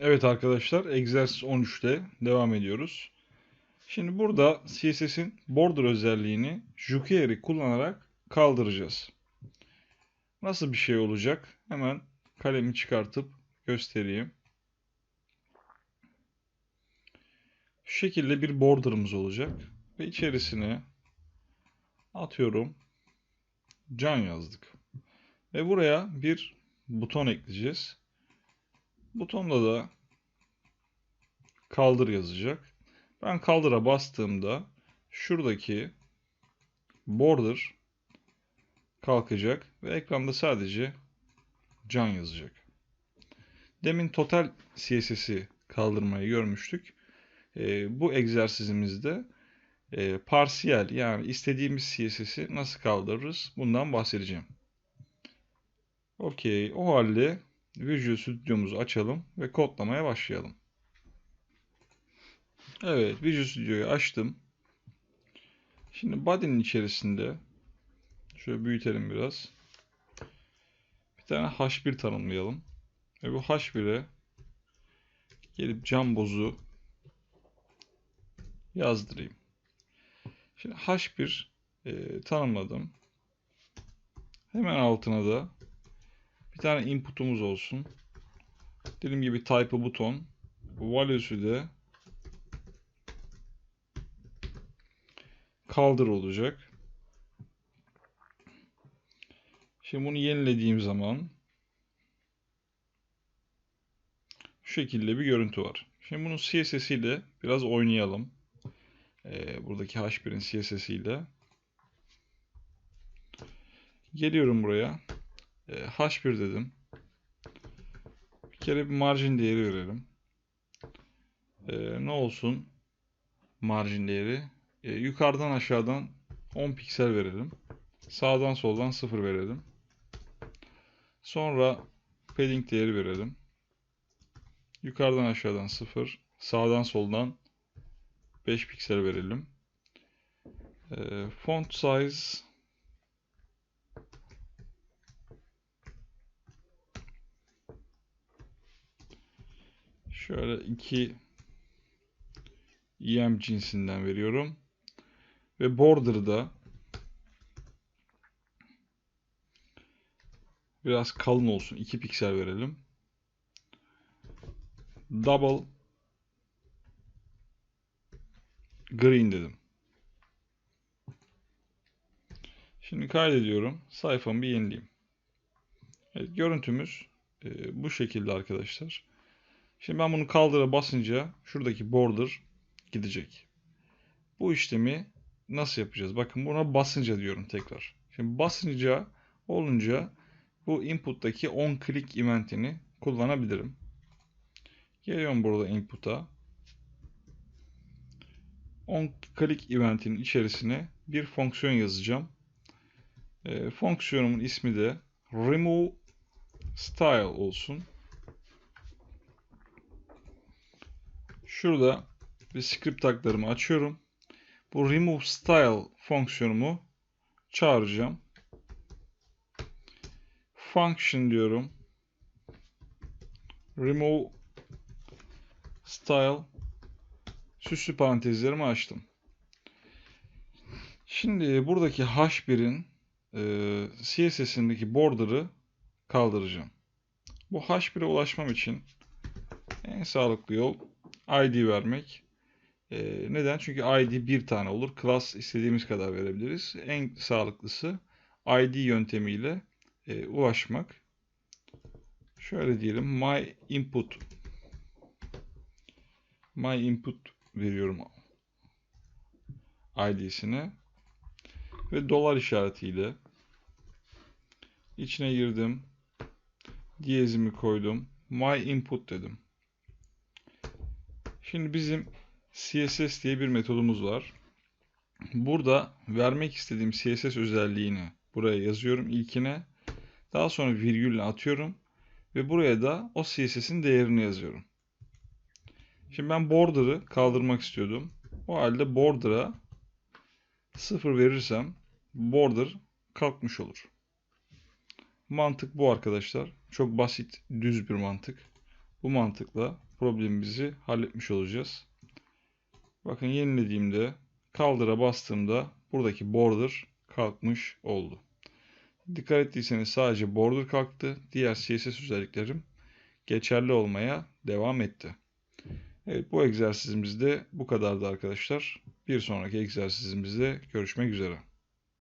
Evet arkadaşlar, egzersiz 13'te devam ediyoruz. Şimdi burada CSS'in border özelliğini jQuery kullanarak kaldıracağız. Nasıl bir şey olacak? Hemen kalemi çıkartıp göstereyim. Şu şekilde bir border'ımız olacak ve içerisine atıyorum can yazdık. Ve buraya bir buton ekleyeceğiz. Butonda da kaldır yazacak. Ben kaldıra bastığımda şuradaki border kalkacak ve ekranda sadece can yazacak. Demin total CSS'i kaldırmayı görmüştük. E, bu egzersizimizde e, parsiyel yani istediğimiz CSS'i nasıl kaldırırız bundan bahsedeceğim. Okey o halde Visual Studio'muzu açalım ve kodlamaya başlayalım. Evet, Visual Studio'yu açtım. Şimdi body'nin içerisinde şöyle büyütelim biraz. Bir tane H1 tanımlayalım. Ve bu H1'e gelip cam bozu yazdırayım. Şimdi H1 e, tanımladım. Hemen altına da bir tane input'umuz olsun. Dediğim gibi type'ı buton. Value'su de kaldır olacak. Şimdi bunu yenilediğim zaman şu şekilde bir görüntü var. Şimdi bunun CSS ile biraz oynayalım. Ee, buradaki H1'in CSS ile. Geliyorum buraya. Ee, H1 dedim. Bir kere bir margin değeri verelim. Ee, ne olsun? Margin değeri. Ee, yukarıdan aşağıdan 10 piksel verelim. Sağdan soldan 0 verelim. Sonra padding değeri verelim. Yukarıdan aşağıdan 0. Sağdan soldan 5 piksel verelim. Font size şöyle 2 EM cinsinden veriyorum. Ve border'da biraz kalın olsun. 2 piksel verelim. Double green dedim. Şimdi kaydediyorum. Sayfamı bir yenileyim. Evet, görüntümüz e, bu şekilde arkadaşlar. Şimdi ben bunu kaldıra basınca şuradaki border gidecek. Bu işlemi nasıl yapacağız? Bakın buna basınca diyorum tekrar. Şimdi basınca olunca bu input'taki on click eventini kullanabilirim. Geliyorum burada input'a. On click eventinin içerisine bir fonksiyon yazacağım. E, fonksiyonumun ismi de remove style olsun. Şurada bir script taglarımı açıyorum. Bu remove style fonksiyonumu çağıracağım. Function diyorum. Remove style süslü parantezlerimi açtım. Şimdi buradaki H1'in e, CSS'indeki border'ı kaldıracağım. Bu H1'e ulaşmam için en sağlıklı yol ID vermek. E, neden? Çünkü ID bir tane olur. Class istediğimiz kadar verebiliriz. En sağlıklısı ID yöntemiyle e, ulaşmak. Şöyle diyelim. My input my input veriyorum ID'sine ve dolar işaretiyle içine girdim. Diyezimi koydum. My input dedim. Şimdi bizim CSS diye bir metodumuz var. Burada vermek istediğim CSS özelliğini buraya yazıyorum ilkine. Daha sonra virgülle atıyorum. Ve buraya da o CSS'in değerini yazıyorum. Şimdi ben border'ı kaldırmak istiyordum. O halde border'a 0 verirsem border kalkmış olur. Mantık bu arkadaşlar. Çok basit, düz bir mantık. Bu mantıkla problemimizi halletmiş olacağız. Bakın yenilediğimde kaldıra bastığımda buradaki border kalkmış oldu. Dikkat ettiyseniz sadece border kalktı. Diğer CSS özelliklerim geçerli olmaya devam etti. Evet bu egzersizimizde bu kadardı arkadaşlar. Bir sonraki egzersizimizde görüşmek üzere.